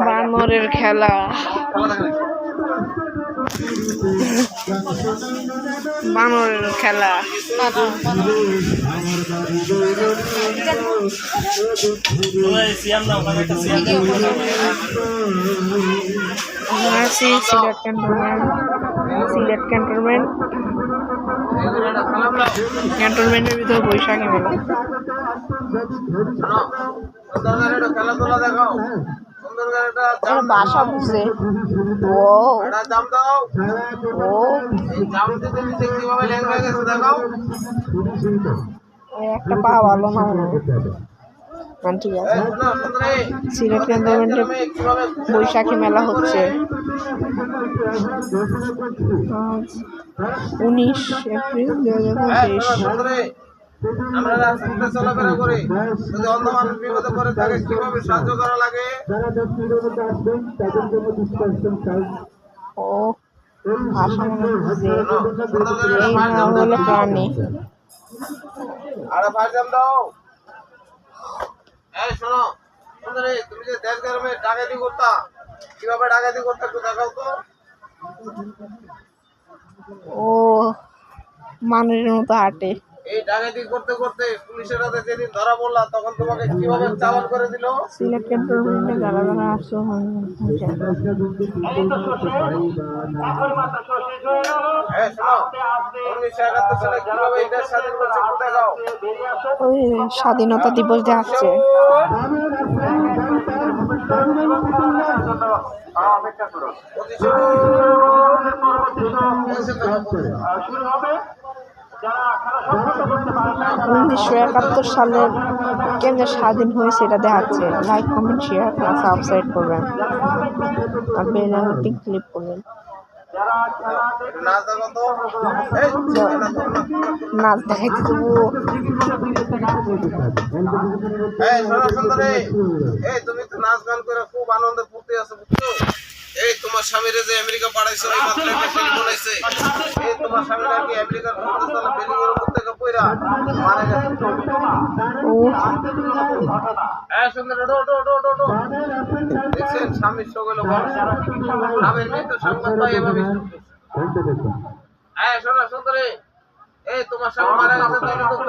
বানরের খেলা। বানরের খেলা। সিলেট ক্যান্টনমেন্ট। সিলেট ক্যান্টনমেন্ট। ক্যান্টনমেন্টের ভিতরে বৈশাখী মেলা খেলাধুলা দেখাও সুন্দর একটা ওরা বাসা বুঝে। ও দাও। ও একটা পা ভালো না ঠিক আছে সিলেট ক্যান্টনমেন্টে বৈশাখী মেলা হচ্ছে। উনিশ এপ্রিল দু হাজার আমরা চলাফেরা করি যদি অন্ধ বিপদে পড়ে কীভাবে সাহায্য করা লাগে ও ভাষা মনে বুঝে শোনো, সুন্দর করে একটা এই ফায়ার না হলো প্রাণী। আরে জাম দাও। এই শোনো তুমি যে দেশ গ্রামে ডাকাতি করতা কীভাবে ডাকাতি করতে একটু দেখাও তো ও মানুষের মতো হাঁটে এই ডাকাতি করতে করতে পুলিশের হাতে যেদিন ধরা পড়লা তখন তোমাকে কীভাবে চালান করে দিল সিলেট ক্যান্টনমেন্টে যারা যারা আসছে শোনো সালে ওই স্বাধীনতা দিবস দেখাচ্ছে উনিশশো একাত্তর সালের কেন্দ্রে স্বাধীন হয়েছে, এটা দেখাচ্ছে। লাইক কমেন্ট শেয়ার সাবস্ক্রাইব করবেন। আর বেল আইকনটি ক্লিক করবেন। নাচ দেখাইতে দেবো এই সুন্দরী এই তুমি তো নাচ গান করে খুব আনন্দে ফুর্তি আছো বুঝছ এই তোমার স্বামীরে যে আমেরিকা পাঠাইছো এই মাত্র একটা এই তোমার স্বামী নাকি আমেরিকার দেখছেন, স্বামীর সকল স্বামীর মৃত্যু সংবাদ পাই এভাবে এই শোনো, সুন্দরী। এই, তোমার স্বামী মারা গেছে তাই দুঃখ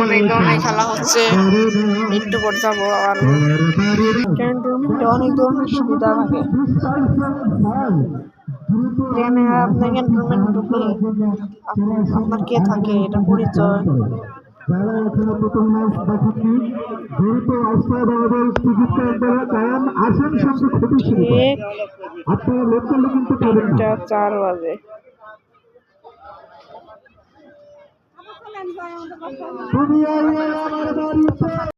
অনেক খেলা হচ্ছে পর যাব আর অনেক ধরনের সুবিধা থাকে এখানে আপনার ক্যান্টনমেন্ট ঢুকলে আপনার কে থাকে? এটা পরিচয়। যারা এখানে প্রথম ম্যাচ দেখেছি দ্রুত অবস্থায় আমাদের টিকিট কাউন্টারে কারণ আসন খুবই সীমিত এক আপনারা করলে কিন্তু পাবেন না চার বাজে। তুমি আমার বাড়িতে।